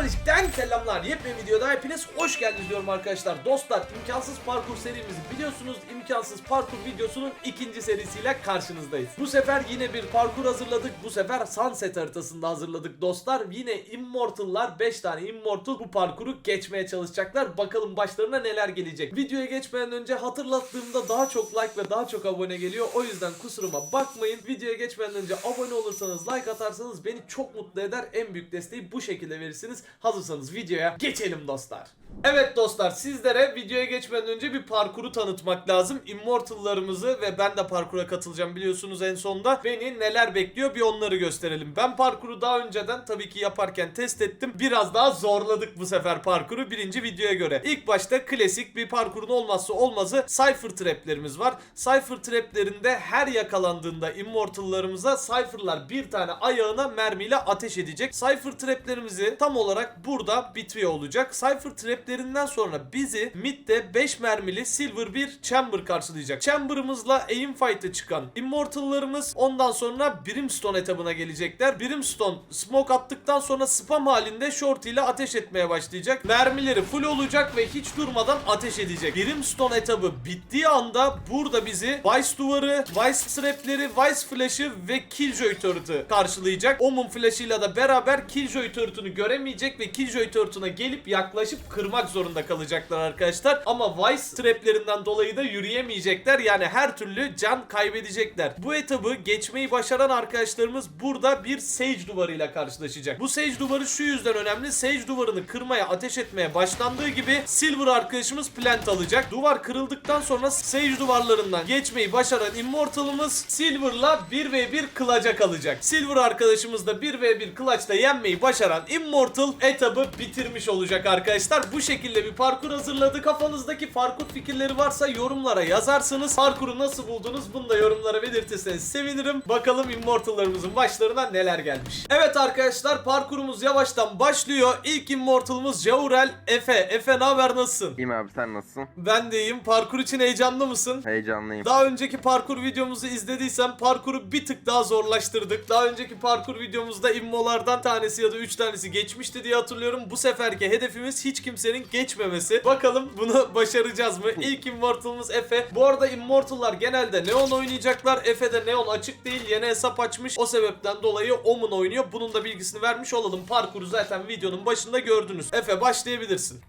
sollicitante. Teknolojik'ten selamlar. Yepyeni videoda hepiniz hoş geldiniz diyorum arkadaşlar. Dostlar imkansız parkur serimizi biliyorsunuz. İmkansız parkur videosunun ikinci serisiyle karşınızdayız. Bu sefer yine bir parkur hazırladık. Bu sefer Sunset haritasında hazırladık dostlar. Yine Immortal'lar 5 tane Immortal bu parkuru geçmeye çalışacaklar. Bakalım başlarına neler gelecek. Videoya geçmeden önce hatırlattığımda daha çok like ve daha çok abone geliyor. O yüzden kusuruma bakmayın. Videoya geçmeden önce abone olursanız, like atarsanız beni çok mutlu eder. En büyük desteği bu şekilde verirsiniz. Hazırsanız videoya geçelim dostlar. Evet dostlar sizlere videoya geçmeden önce bir parkuru tanıtmak lazım. Immortal'larımızı ve ben de parkura katılacağım biliyorsunuz en sonda. Beni neler bekliyor bir onları gösterelim. Ben parkuru daha önceden tabii ki yaparken test ettim. Biraz daha zorladık bu sefer parkuru birinci videoya göre. İlk başta klasik bir parkurun olmazsa olmazı Cypher traplerimiz var. Cypher traplerinde her yakalandığında Immortal'larımıza Cypher'lar bir tane ayağına mermiyle ateş edecek. Cypher traplerimizi tam olarak burada bitiriyor olacak. Cypher traplerinden sonra bizi midde 5 mermili silver bir chamber karşılayacak. Chamber'ımızla aim fight'e çıkan Immortal'larımız ondan sonra Brimstone etabına gelecekler. Brimstone smoke attıktan sonra spam halinde short ile ateş etmeye başlayacak. Mermileri full olacak ve hiç durmadan ateş edecek. Brimstone etabı bittiği anda burada bizi Vice duvarı, Vice trapleri, Vice flash'ı ve Killjoy turret'ı karşılayacak. Omun flash'ıyla da beraber Killjoy turret'ını göremeyecek ve Killjoy turret'ına gelip yaklaşıp kırmak zorunda kalacaklar arkadaşlar. Ama Vice traplerinden dolayı da yürüyemeyecekler. Yani her türlü can kaybedecekler. Bu etabı geçmeyi başaran arkadaşlarımız burada bir Sage duvarıyla karşılaşacak. Bu Sage duvarı şu yüzden önemli. Sage duvarını kırmaya, ateş etmeye başlandığı gibi Silver arkadaşımız plant alacak. Duvar kırıldıktan sonra Sage duvarlarından geçmeyi başaran Immortal'ımız Silver'la 1v1 kılaca kalacak. Silver arkadaşımız da 1v1 kılaçla yenmeyi başaran Immortal etabı bitirmiş olacak arkadaşlar. Bu şekilde bir parkur hazırladık. Kafanızdaki parkur fikirleri varsa yorumlara yazarsınız. Parkuru nasıl buldunuz bunu da yorumlara belirtirseniz sevinirim. Bakalım Immortal'larımızın başlarına neler gelmiş. Evet arkadaşlar parkurumuz yavaştan başlıyor. İlk Immortal'ımız Jaurel Efe. Efe ne haber nasılsın? İyiyim abi sen nasılsın? Ben de iyiyim. Parkur için heyecanlı mısın? Heyecanlıyım. Daha önceki parkur videomuzu izlediysen parkuru bir tık daha zorlaştırdık. Daha önceki parkur videomuzda immolardan tanesi ya da 3 tanesi geçmişti diye hatırlıyorum. Bu seferki hedefimiz hiç kimsenin geçmemesi. Bakalım bunu başaracağız mı? İlk Immortal'ımız Efe. Bu arada Immortal'lar genelde Neon oynayacaklar. Efe de Neon açık değil. Yeni hesap açmış. O sebepten dolayı Omun oynuyor. Bunun da bilgisini vermiş olalım. Parkuru zaten videonun başında gördünüz. Efe başlayabilirsin.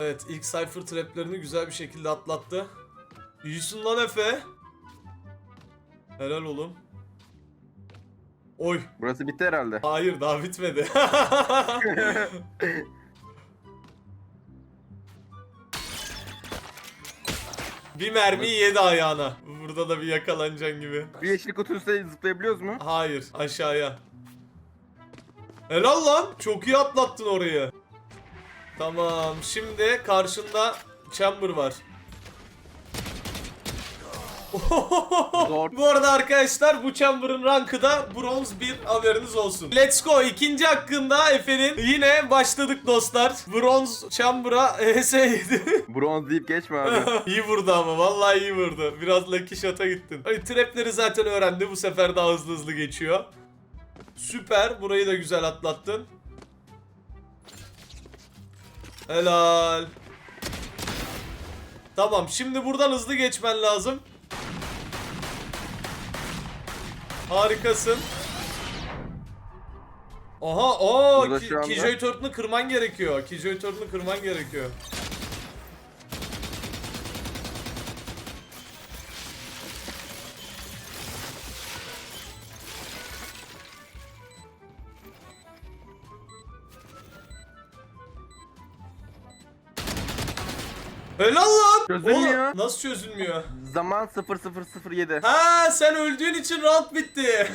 Evet ilk Cypher traplerini güzel bir şekilde atlattı. İyisin lan Efe. Helal oğlum. Oy. Burası bitti herhalde. Hayır daha bitmedi. bir mermi yedi ayağına. Burada da bir yakalanacaksın gibi. Bir yeşil kutunun üstüne zıplayabiliyoruz mu? Hayır aşağıya. Helal lan. Çok iyi atlattın orayı. Tamam şimdi karşında Chamber var. Zor. Bu arada arkadaşlar bu Chamber'ın rankı da bronz 1 haberiniz olsun. Let's go ikinci hakkında Efe'nin yine başladık dostlar. Bronz Chamber'a HS yedi. Bronz deyip geçme abi. iyi vurdu ama vallahi iyi vurdu. Biraz lucky shot'a gittin. Hani trapleri zaten öğrendi bu sefer daha hızlı hızlı geçiyor. Süper burayı da güzel atlattın. Helal. Tamam şimdi buradan hızlı geçmen lazım. Harikasın. Aha o Kijoy Turtle'ını kırman gerekiyor. Kijoy Turtle'ını kırman gerekiyor. Çözülmüyor. Oğlum, nasıl çözülmüyor? Zaman 0007. Ha sen öldüğün için round bitti.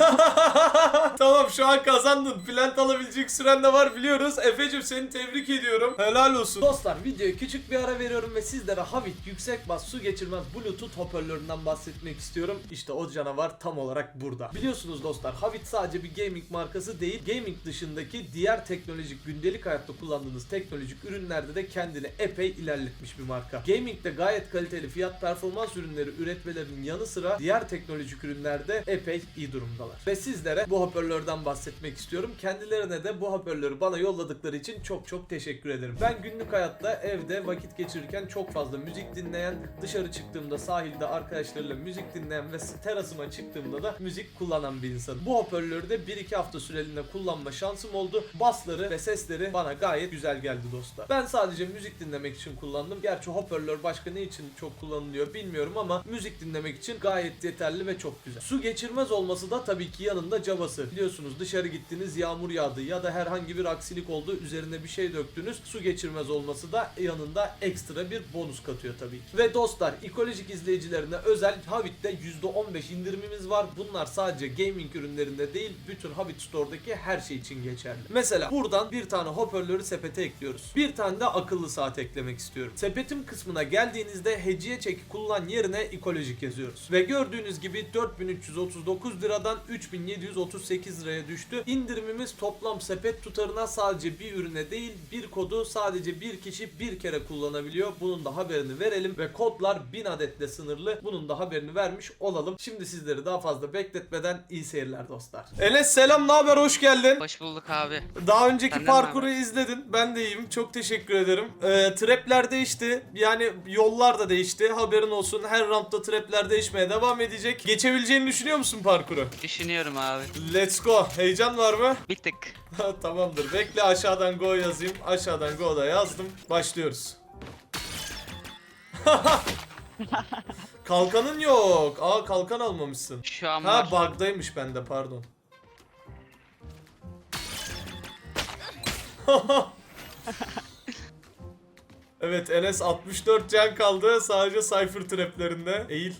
tamam şu an kazandın. Plant alabilecek süren de var biliyoruz. Efe'cim seni tebrik ediyorum. Helal olsun. Dostlar videoya küçük bir ara veriyorum ve sizlere Havit yüksek bas su geçirmez Bluetooth hoparlöründen bahsetmek istiyorum. İşte o canavar tam olarak burada. Biliyorsunuz dostlar Havit sadece bir gaming markası değil. Gaming dışındaki diğer teknolojik gündelik hayatta kullandığınız teknolojik ürünlerde de kendini epey ilerletmiş bir marka. Gaming'de gayet kaliteli fiyat performans ürünleri üretmelerinin yanı sıra diğer teknolojik ürünlerde epey iyi durumdalar. Ve sizlere bu hoparlörden bahsetmek istiyorum. Kendilerine de bu hoparlörü bana yolladıkları için çok çok teşekkür ederim. Ben günlük hayatta evde vakit geçirirken çok fazla müzik dinleyen, dışarı çıktığımda sahilde arkadaşlarıyla müzik dinleyen ve terasıma çıktığımda da müzik kullanan bir insanım. Bu hoparlörü de 1-2 hafta süreliğine kullanma şansım oldu. Basları ve sesleri bana gayet güzel geldi dostlar. Ben sadece müzik dinlemek için kullandım. Gerçi hoparlör başka ne için çok kullanılıyor bilmiyorum ama müzik dinlemek için gayet yeterli ve çok güzel. Su geçirmez olması da tabii ki yanında cabası. Biliyorsunuz dışarı gittiniz yağmur yağdı ya da herhangi bir aksilik oldu üzerine bir şey döktünüz. Su geçirmez olması da yanında ekstra bir bonus katıyor tabii ki. Ve dostlar ekolojik izleyicilerine özel Havit'te %15 indirimimiz var. Bunlar sadece gaming ürünlerinde değil bütün Havit Store'daki her şey için geçerli. Mesela buradan bir tane hoparlörü sepete ekliyoruz. Bir tane de akıllı saat eklemek istiyorum. Sepetim kısmına geldiğinizde hediye çeki kullan yerine ekolojik yazıyoruz. Ve gördüğünüz gibi 4339 liradan 3738 liraya düştü. İndirimimiz toplam sepet tutarına sadece bir ürüne değil bir kodu sadece bir kişi bir kere kullanabiliyor. Bunun da haberini verelim ve kodlar 1000 adetle sınırlı. Bunun da haberini vermiş olalım. Şimdi sizleri daha fazla bekletmeden iyi seyirler dostlar. Enes selam ne haber hoş geldin. Hoş bulduk abi. Daha önceki Senden parkuru izledin. Ben de iyiyim. Çok teşekkür ederim. Ee, trapler değişti. Yani yollar da değişti. Haberin olsun. Her rampta trapler değişmeye devam edecek. Geçebileceğini düşünüyor musun parkuru? Düşünüyorum abi. Let's go. Heyecan var mı? Bir tık. Tamamdır. Bekle aşağıdan go yazayım. Aşağıdan go da yazdım. Başlıyoruz. Kalkanın yok. Aa kalkan almamışsın. Şu an Ha var. bug'daymış bende pardon. evet Enes 64 can kaldı sadece Cypher traplerinde. Eğil.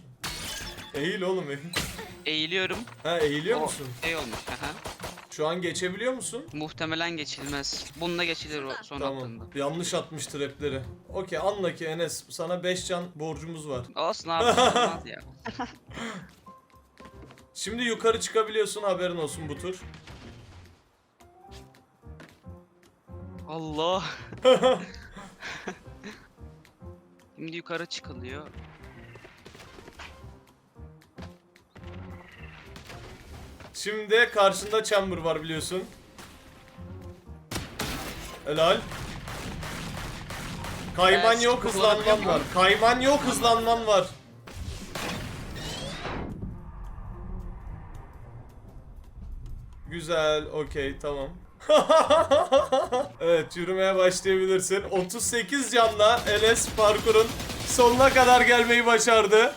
Eğil oğlum eğil. Eğiliyorum. Ha eğiliyor O musun? Şey olmuş. Aha. Şu an geçebiliyor musun? Muhtemelen geçilmez. Bununla geçilir o son Tamam. attığında. Yanlış atmış trapleri. Okey anla ki Enes sana 5 can borcumuz var. Olsun abi. olmaz ya. Şimdi yukarı çıkabiliyorsun haberin olsun bu tur. Allah. Şimdi yukarı çıkılıyor. Şimdi karşında chamber var biliyorsun. Helal. Kayman Ee, yok hızlanman var. Kayman yok hızlanman var. Güzel, okey, tamam. evet, yürümeye başlayabilirsin. 38 canla Enes parkurun sonuna kadar gelmeyi başardı.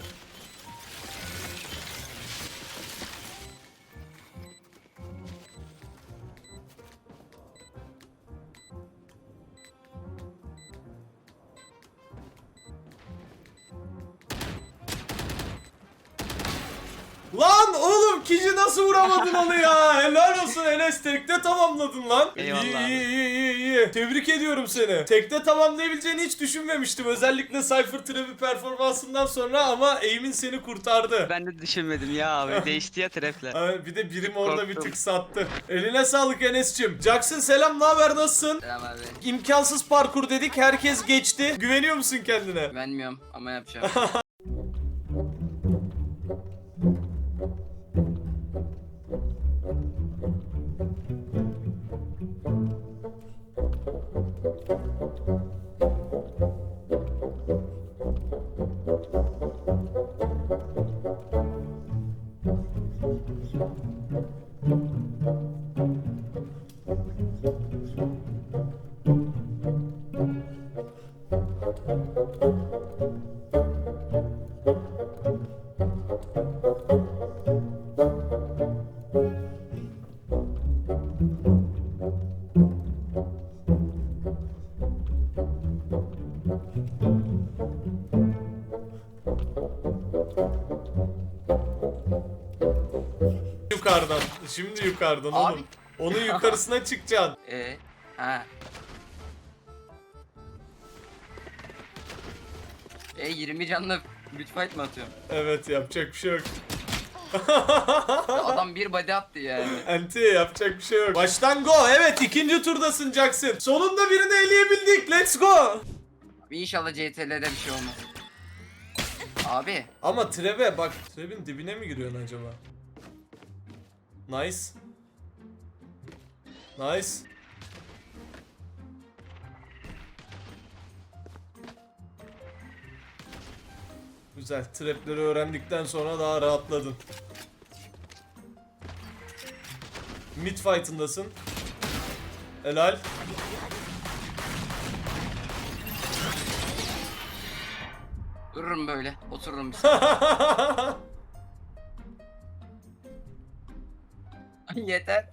Kiji nasıl vuramadın onu ya? Helal olsun Enes tekte tamamladın lan. Eyvallah İyi abi. iyi iyi iyi iyi. Tebrik ediyorum seni. Tekte tamamlayabileceğini hiç düşünmemiştim. Özellikle Cypher Trap'i performansından sonra ama aim'in seni kurtardı. Ben de düşünmedim ya abi. Değişti ya trapler. Ay, bir de birim orada bir Korktum. tık sattı. Eline sağlık Enes'cim. Jackson selam ne haber nasılsın? Selam abi. İmkansız parkur dedik herkes geçti. Güveniyor musun kendine? Güvenmiyorum ama yapacağım. Yukarıdan. Şimdi yukarıdan Abi. oğlum. Onun yukarısına çıkacaksın. Ee, ha. E 20 canlı büt fight mı atıyorum? Evet yapacak bir şey yok. Adam bir body attı yani. Enti yapacak bir şey yok. Baştan go. Evet ikinci turdasın Jackson. Sonunda birini eleyebildik. Let's go. Abi İnşallah CTL'de bir şey olmaz. Abi Ama Treve bak Treve'in dibine mi giriyorsun acaba? Nice. Nice. Güzel. Trapleri öğrendikten sonra daha rahatladın. Mid fight'ındasın. Helal. Dururum böyle. Otururum bir Yeter.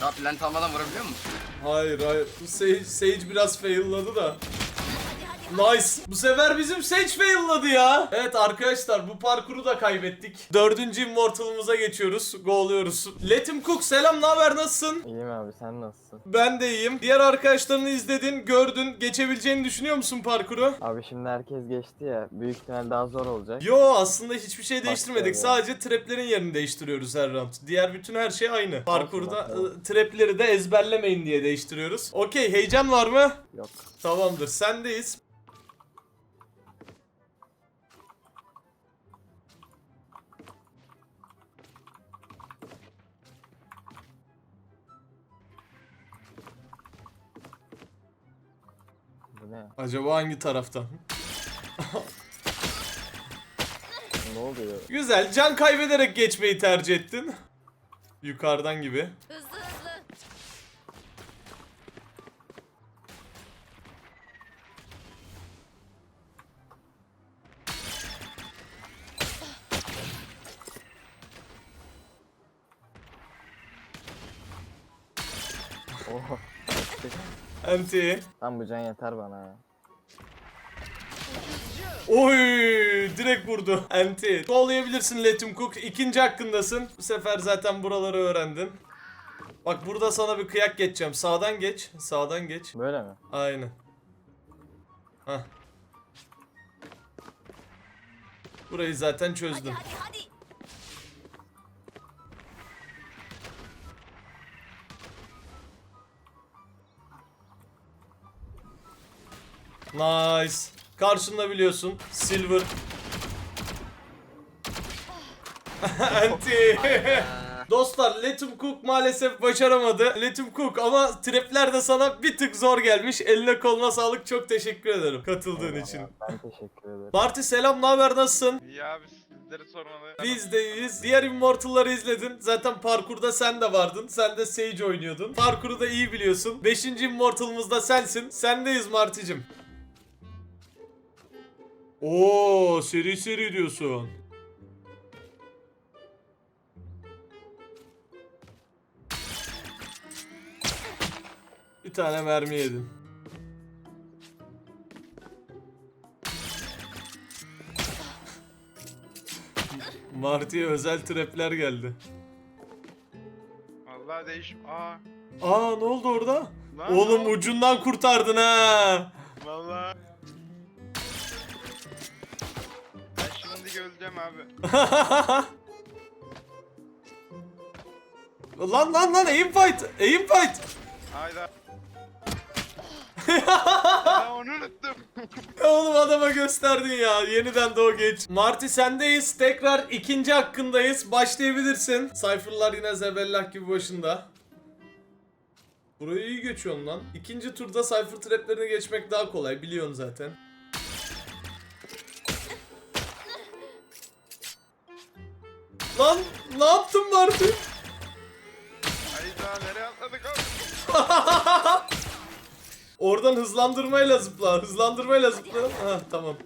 Ya plant almadan vurabiliyor musun? hayır hayır. Bu Sage, Sage biraz failladı da. Nice. Bu sefer bizim Sage failladı ya. Evet arkadaşlar bu parkuru da kaybettik. Dördüncü Immortal'ımıza geçiyoruz. Go'luyoruz. Letim Cook selam ne haber nasılsın? İyiyim abi sen nasılsın? Ben de iyiyim. Diğer arkadaşlarını izledin, gördün. Geçebileceğini düşünüyor musun parkuru? Abi şimdi herkes geçti ya büyük ihtimal daha zor olacak. Yo aslında hiçbir şey değiştirmedik. ya. Sadece traplerin yerini değiştiriyoruz her round. Diğer bütün her şey aynı. Parkurda bakalım. ı, trapleri de ezberlemeyin diye değiştiriyoruz. Okey heyecan var mı? Yok. Tamamdır sendeyiz. Ne? Acaba hangi taraftan? Ne oluyor? Güzel. Can kaybederek geçmeyi tercih ettin. Yukarıdan gibi. Anti. Tam bu can yeter bana ya. Oy direkt vurdu. Anti. Kovalayabilirsin Letim Cook. İkinci hakkındasın. Bu sefer zaten buraları öğrendin. Bak burada sana bir kıyak geçeceğim. Sağdan geç. Sağdan geç. Böyle mi? Aynen. Hah. Burayı zaten Hadi çözdüm. hadi hadi. Nice. Karşında biliyorsun. Silver. Anti. Dostlar Letum Cook maalesef başaramadı. Letum Cook ama trapler de sana bir tık zor gelmiş. Eline koluna sağlık. Çok teşekkür ederim katıldığın Eyvallah, için. Ben teşekkür ederim. Marty selam ne haber nasılsın? İyi abi sizleri sormalı. Biz de iyiyiz. Diğer Immortal'ları izledin. Zaten parkurda sen de vardın. Sen de Sage oynuyordun. Parkuru da iyi biliyorsun. Beşinci Immortal'ımız da sensin. Sendeyiz Marty'cim. Oo, seri seri diyorsun. Bir tane mermi yedin. Marty'ye özel trapler geldi. Vallahi değiş. Aa. Aa ne oldu orada? Lan Oğlum ucundan kurtardın ha. Vallahi. Öleceğim abi. lan lan lan aim fight. Aim fight. Hayda. ya onu unuttum. Oğlum adama gösterdin ya. Yeniden doğu geç. Marty sendeyiz. Tekrar ikinci hakkındayız. Başlayabilirsin. Cypher'lar yine zebellah gibi başında. Burayı iyi geçiyorsun lan. İkinci turda Cypher traplerini geçmek daha kolay. Biliyorsun zaten. Lan ne yaptın Marty? Hayda nereye atladık abi? Oradan hızlandırmayla zıpla. Hızlandırmayla zıpla. Ha tamam.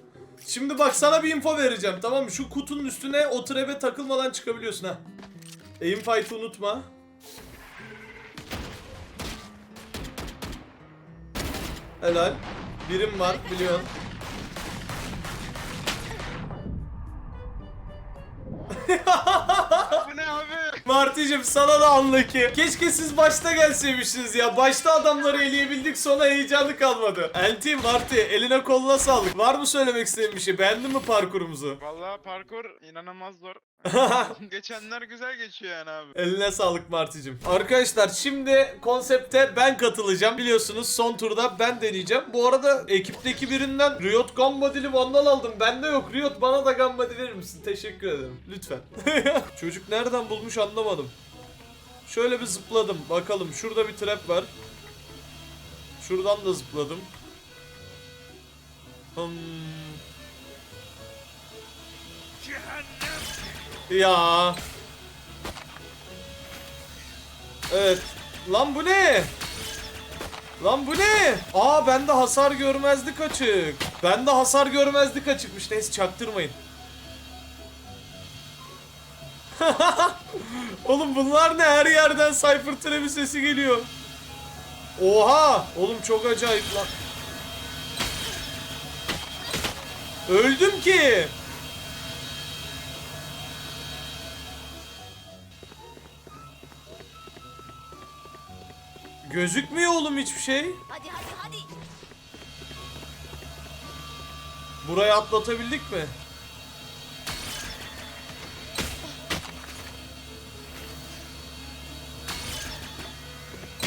Şimdi bak sana bir info vereceğim tamam mı? Şu kutunun üstüne o trebe takılmadan çıkabiliyorsun ha. Aim fight'ı unutma. Helal. Birim var biliyorsun. Bu ne abi? Marty'cim sana da anla ki. Keşke siz başta gelseymişsiniz ya. Başta adamları eleyebildik sonra heyecanı kalmadı. Anti Marty eline koluna sağlık. Var mı söylemek istediğin bir şey? Beğendin mi parkurumuzu? Vallahi parkur inanılmaz zor. Geçenler güzel geçiyor yani abi. Eline sağlık Martıcım. Arkadaşlar şimdi konsepte ben katılacağım. Biliyorsunuz son turda ben deneyeceğim. Bu arada ekipteki birinden Riot Gambadil'i Vandal aldım. Bende yok. Riot bana da Gambadil verir misin? Teşekkür ederim. Lütfen. Çocuk nereden bulmuş anlamadım. Şöyle bir zıpladım. Bakalım şurada bir trap var. Şuradan da zıpladım. Hmm. Ya. Evet. Lan bu ne? Lan bu ne? Aa bende hasar görmezlik açık. Bende hasar görmezlik açıkmış. Neyse çaktırmayın. Oğlum bunlar ne? Her yerden Cypher Trap'i sesi geliyor. Oha! Oğlum çok acayip lan. Öldüm ki. Gözükmüyor oğlum hiçbir şey. Hadi hadi hadi. Burayı atlatabildik mi?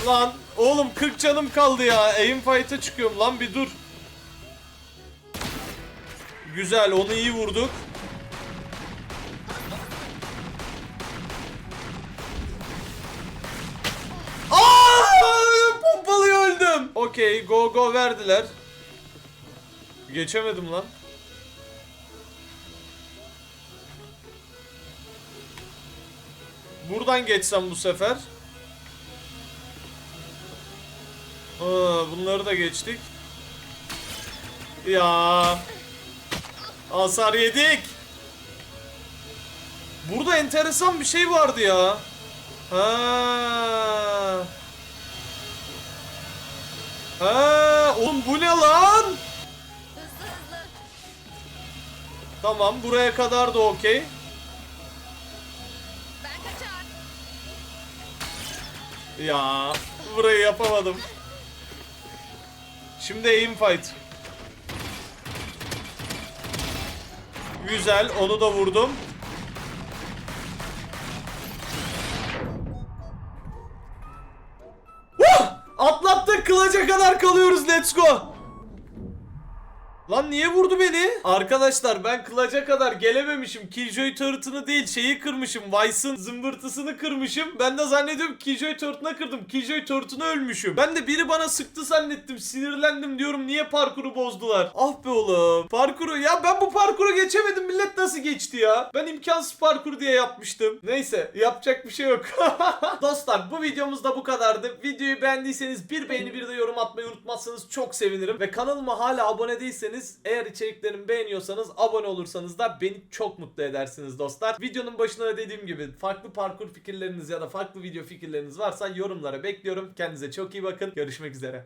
Lan oğlum 40 canım kaldı ya. Aim fight'a çıkıyorum lan bir dur. Güzel onu iyi vurduk. Aa! Pompalıya öldüm. Okey go go verdiler. Geçemedim lan. Buradan geçsem bu sefer. Aa, bunları da geçtik. Ya. Hasar yedik. Burada enteresan bir şey vardı ya. Ha. Ha, oğlum bu ne lan? Tamam buraya kadar da okey. Ya burayı yapamadım. Şimdi aim fight. Güzel onu da vurdum. Kadar kalıyoruz let's go. Lan niye vurdu beni? Arkadaşlar ben kılaca kadar gelememişim. Killjoy turret'ını değil şeyi kırmışım. Vice'ın zımbırtısını kırmışım. Ben de zannediyorum Killjoy turret'ına kırdım. Killjoy turret'ına ölmüşüm. Ben de biri bana sıktı zannettim. Sinirlendim diyorum niye parkuru bozdular. Ah be oğlum. Parkuru ya ben bu parkuru geçemedim. Millet nasıl geçti ya? Ben imkansız parkur diye yapmıştım. Neyse yapacak bir şey yok. Dostlar bu videomuz da bu kadardı. Videoyu beğendiyseniz bir beğeni bir de yorum atmayı unutmazsanız çok sevinirim. Ve kanalıma hala abone değilseniz eğer içeriklerimi beğeniyorsanız abone olursanız da beni çok mutlu edersiniz dostlar. Videonun başında da dediğim gibi farklı parkur fikirleriniz ya da farklı video fikirleriniz varsa yorumlara bekliyorum. Kendinize çok iyi bakın. Görüşmek üzere.